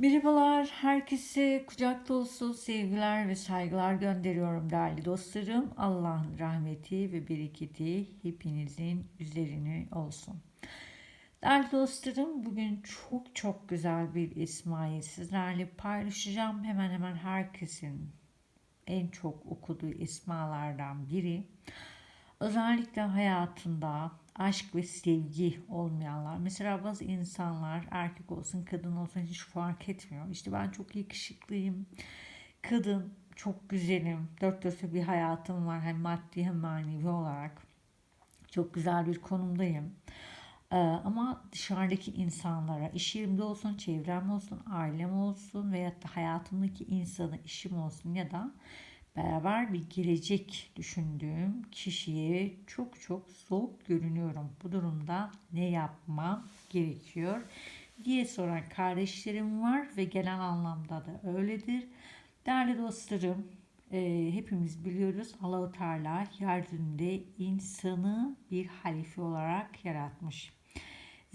Merhabalar, herkese kucak dolusu sevgiler ve saygılar gönderiyorum değerli dostlarım. Allah'ın rahmeti ve bereketi hepinizin üzerine olsun. Değerli dostlarım, bugün çok çok güzel bir ismayı sizlerle paylaşacağım. Hemen hemen herkesin en çok okuduğu ismalardan biri. Özellikle hayatında aşk ve sevgi olmayanlar. Mesela bazı insanlar erkek olsun kadın olsun hiç fark etmiyor. İşte ben çok yakışıklıyım. Kadın çok güzelim. Dört dörtlük bir hayatım var. Hem maddi hem manevi olarak. Çok güzel bir konumdayım. Ee, ama dışarıdaki insanlara, iş yerimde olsun, çevrem olsun, ailem olsun veyahut da hayatımdaki insanı, işim olsun ya da beraber bir gelecek düşündüğüm kişiye çok çok soğuk görünüyorum. Bu durumda ne yapmam gerekiyor diye soran kardeşlerim var ve genel anlamda da öyledir. Değerli dostlarım, e, hepimiz biliyoruz Allahu Teala yeryüzünde insanı bir halife olarak yaratmış.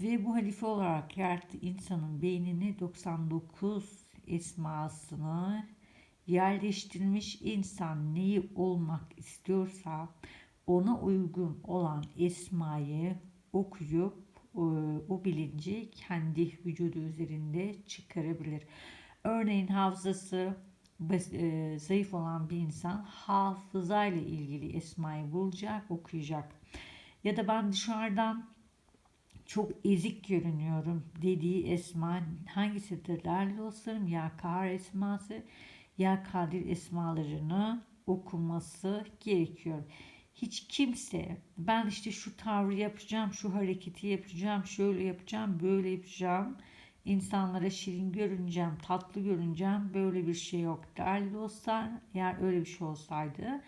Ve bu halife olarak yarattığı insanın beynini 99 esmasını yerleştirilmiş insan neyi olmak istiyorsa ona uygun olan esmayı okuyup e, o bilinci kendi vücudu üzerinde çıkarabilir. Örneğin hafızası e, zayıf olan bir insan hafızayla ilgili esmayı bulacak, okuyacak. Ya da ben dışarıdan çok ezik görünüyorum dediği esma hangisidir değerli dostlarım? Ya kahar esması ya Kadir esmalarını okuması gerekiyor. Hiç kimse ben işte şu tavrı yapacağım, şu hareketi yapacağım, şöyle yapacağım, böyle yapacağım. İnsanlara şirin görüneceğim, tatlı görüneceğim. Böyle bir şey yok. Değerli dostlar eğer öyle bir şey olsaydı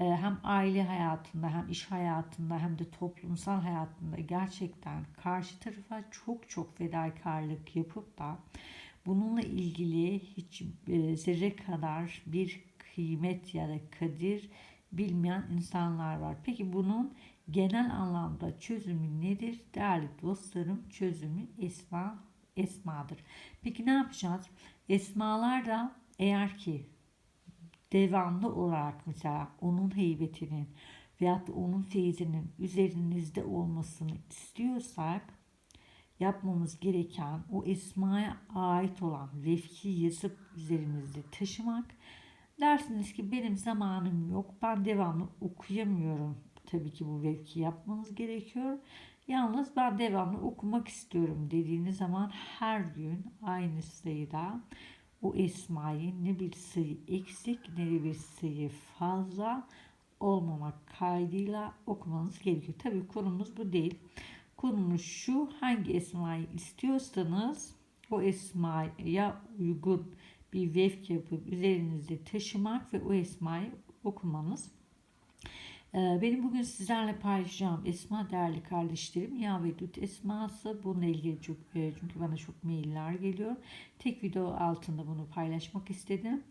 e, hem aile hayatında hem iş hayatında hem de toplumsal hayatında gerçekten karşı tarafa çok çok fedakarlık yapıp da Bununla ilgili hiç e, zerre kadar bir kıymet ya da kadir bilmeyen insanlar var. Peki bunun genel anlamda çözümü nedir? Değerli dostlarım çözümü esma esmadır. Peki ne yapacağız? Esmalar da eğer ki devamlı olarak mesela onun heybetinin veyahut onun feyzinin üzerinizde olmasını istiyorsak yapmamız gereken o esmaya ait olan vefki yazıp üzerimizde taşımak. Dersiniz ki benim zamanım yok. Ben devamlı okuyamıyorum. Tabii ki bu vefki yapmanız gerekiyor. Yalnız ben devamlı okumak istiyorum dediğiniz zaman her gün aynı sayıda o esmayı ne bir sayı eksik ne de bir sayı fazla olmamak kaydıyla okumanız gerekiyor. Tabii konumuz bu değil. Konumuz şu hangi esmayı istiyorsanız o esmaya uygun bir vefk yapıp üzerinizde taşımak ve o esmayı okumanız. Ee, benim bugün sizlerle paylaşacağım esma değerli kardeşlerim Ya esması. Bununla ilgili çok, e, çünkü bana çok mailler geliyor. Tek video altında bunu paylaşmak istedim.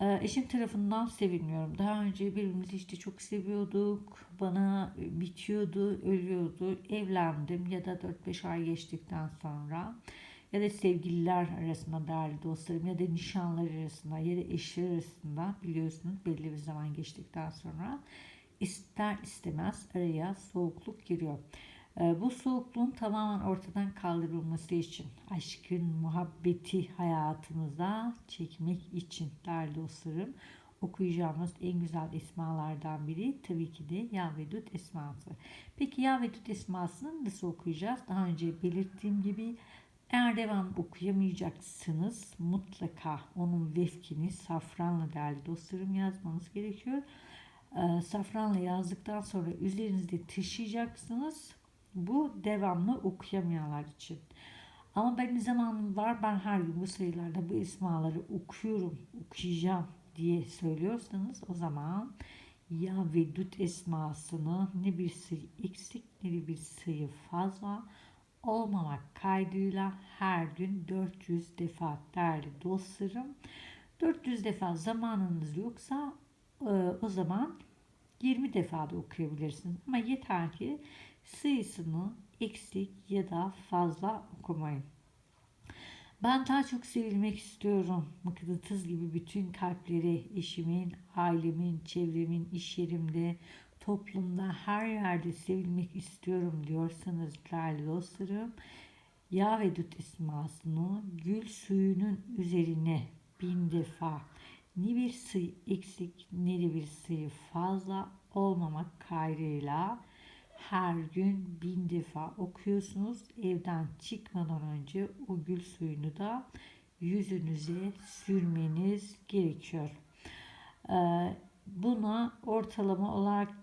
Ee, eşim tarafından sevilmiyorum. Daha önce birbirimizi işte çok seviyorduk. Bana bitiyordu, ölüyordu. Evlendim ya da 4-5 ay geçtikten sonra ya da sevgililer arasında değerli dostlarım ya da nişanlar arasında ya da eşler arasında biliyorsunuz belli bir zaman geçtikten sonra ister istemez araya soğukluk giriyor. Ee, bu soğukluğun tamamen ortadan kaldırılması için, aşkın, muhabbeti hayatımıza çekmek için değerli dostlarım okuyacağımız en güzel esmalardan biri tabii ki de Ya Vedud esması. Peki Ya Vedud esmasını nasıl okuyacağız? Daha önce belirttiğim gibi eğer devam okuyamayacaksınız mutlaka onun vefkini safranla değerli dostlarım yazmanız gerekiyor. Ee, safranla yazdıktan sonra üzerinizde taşıyacaksınız bu devamlı okuyamayanlar için. Ama benim zamanım var ben her gün bu sayılarda bu ismaları okuyorum, okuyacağım diye söylüyorsanız o zaman ya Vedut esmasını ne bir sayı eksik ne bir sayı fazla olmamak kaydıyla her gün 400 defa değerli dostlarım. 400 defa zamanınız yoksa e, o zaman 20 defa da okuyabilirsiniz. Ama yeter ki sayısını eksik ya da fazla okumayın. Ben daha çok sevilmek istiyorum. Mıknatıs gibi bütün kalpleri eşimin, ailemin, çevremin, iş yerimde, toplumda, her yerde sevilmek istiyorum diyorsanız değerli dostlarım, Yağ ve Dut esmasını gül suyunun üzerine bin defa ne bir sayı eksik ne de bir sayı fazla olmamak kaydıyla her gün bin defa okuyorsunuz. Evden çıkmadan önce o gül suyunu da yüzünüze sürmeniz gerekiyor. Ee, buna ortalama olarak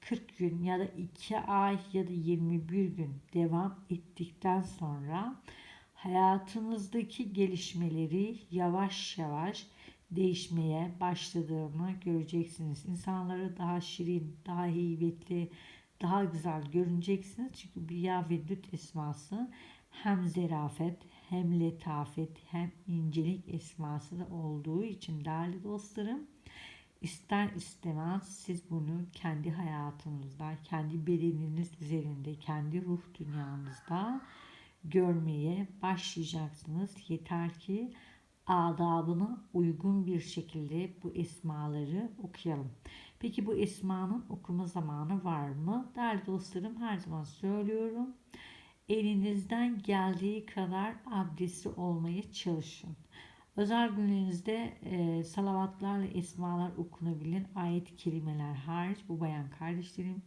40 gün ya da 2 ay ya da 21 gün devam ettikten sonra hayatınızdaki gelişmeleri yavaş yavaş değişmeye başladığını göreceksiniz. İnsanları daha şirin, daha heybetli, daha güzel görüneceksiniz. Çünkü bir yağ ve düt esması hem zerafet hem letafet hem incelik esması da olduğu için değerli dostlarım ister istemez siz bunu kendi hayatınızda, kendi bedeniniz üzerinde, kendi ruh dünyanızda görmeye başlayacaksınız. Yeter ki adabına uygun bir şekilde bu esmaları okuyalım. Peki bu esmanın okuma zamanı var mı? Değerli dostlarım her zaman söylüyorum. Elinizden geldiği kadar abdestli olmaya çalışın. Özel günlerinizde e, salavatlarla esmalar okunabilir. Ayet kelimeler hariç bu bayan kardeşlerim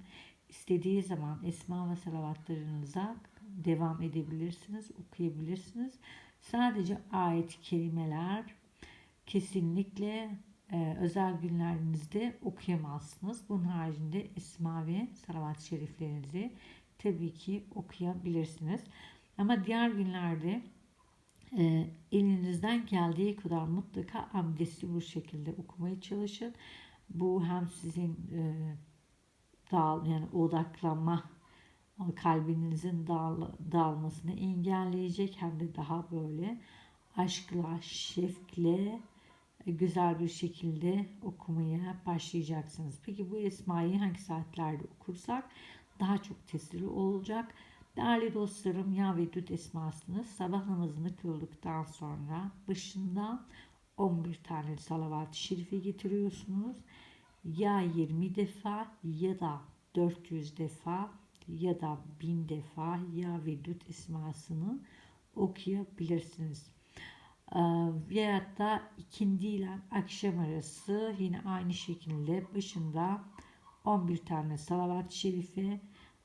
istediği zaman esma ve salavatlarınıza devam edebilirsiniz, okuyabilirsiniz. Sadece ayet kelimeler kesinlikle e, özel günlerinizde okuyamazsınız. Bunun haricinde esma ve salavat-ı şeriflerinizi tabii ki okuyabilirsiniz. Ama diğer günlerde e, elinizden geldiği kadar mutlaka abdestli bu şekilde okumaya çalışın. Bu hem sizin e, dağıl yani odaklanma kalbinizin dağıl, dağılmasını engelleyecek hem de daha böyle aşkla, şefkle e, güzel bir şekilde okumaya başlayacaksınız. Peki bu esmayı hangi saatlerde okursak daha çok tesiri olacak. Değerli dostlarım ya ve düt esmasını sabah namazını kıldıktan sonra başında 11 tane salavat-ı şerife getiriyorsunuz. Ya 20 defa ya da 400 defa ya da 1000 defa ya ve düt esmasını okuyabilirsiniz. Ee, veyahut da ikindi ile akşam arası yine aynı şekilde başında 11 tane salavat-ı şerife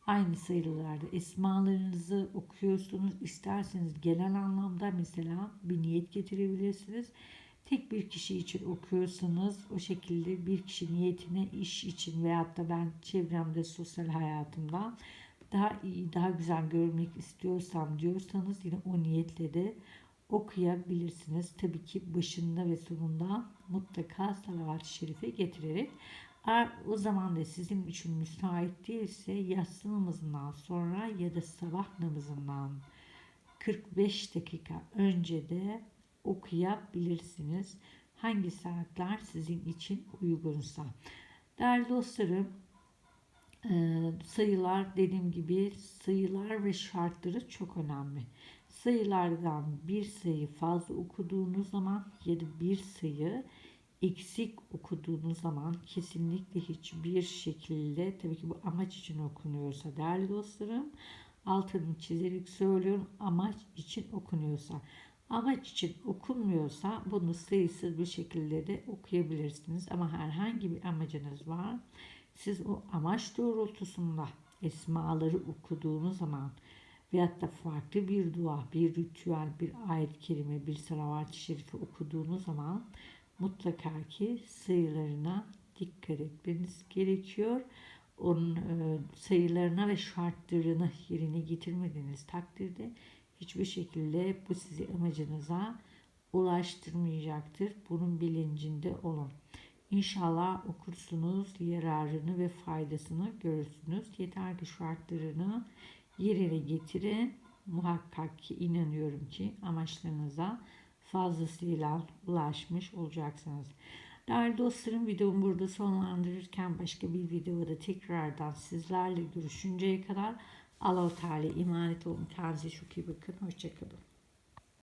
aynı sayılarda esmalarınızı okuyorsunuz. İsterseniz genel anlamda mesela bir niyet getirebilirsiniz. Tek bir kişi için okuyorsanız o şekilde bir kişi niyetine iş için veyahut da ben çevremde sosyal hayatımda daha iyi, daha güzel görmek istiyorsam diyorsanız yine o niyetle de okuyabilirsiniz. Tabii ki başında ve sonunda mutlaka salavat-ı şerife getirerek eğer o zaman da sizin için müsait değilse yatsı namazından sonra ya da sabah namazından 45 dakika önce de okuyabilirsiniz. Hangi saatler sizin için uygunsa. Değerli dostlarım e, sayılar dediğim gibi sayılar ve şartları çok önemli. Sayılardan bir sayı fazla okuduğunuz zaman ya da bir sayı eksik okuduğunuz zaman kesinlikle hiçbir şekilde tabii ki bu amaç için okunuyorsa değerli dostlarım altını çizerek söylüyorum amaç için okunuyorsa amaç için okunmuyorsa bunu sayısız bir şekilde de okuyabilirsiniz ama herhangi bir amacınız var siz o amaç doğrultusunda esmaları okuduğunuz zaman veyahut da farklı bir dua, bir ritüel, bir ayet kelime, bir salavat-ı şerifi okuduğunuz zaman mutlaka ki sayılarına dikkat etmeniz gerekiyor. Onun e, sayılarına ve şartlarını yerine getirmediğiniz takdirde hiçbir şekilde bu sizi amacınıza ulaştırmayacaktır. Bunun bilincinde olun. İnşallah okursunuz, yararını ve faydasını görürsünüz. Yeter ki şartlarını yerine getirin. Muhakkak ki inanıyorum ki amaçlarınıza fazlasıyla ulaşmış olacaksınız. Değerli dostlarım videomu burada sonlandırırken başka bir videoda tekrardan sizlerle görüşünceye kadar Allah-u Teala emanet olun. Kendinize çok iyi bakın. Hoşçakalın.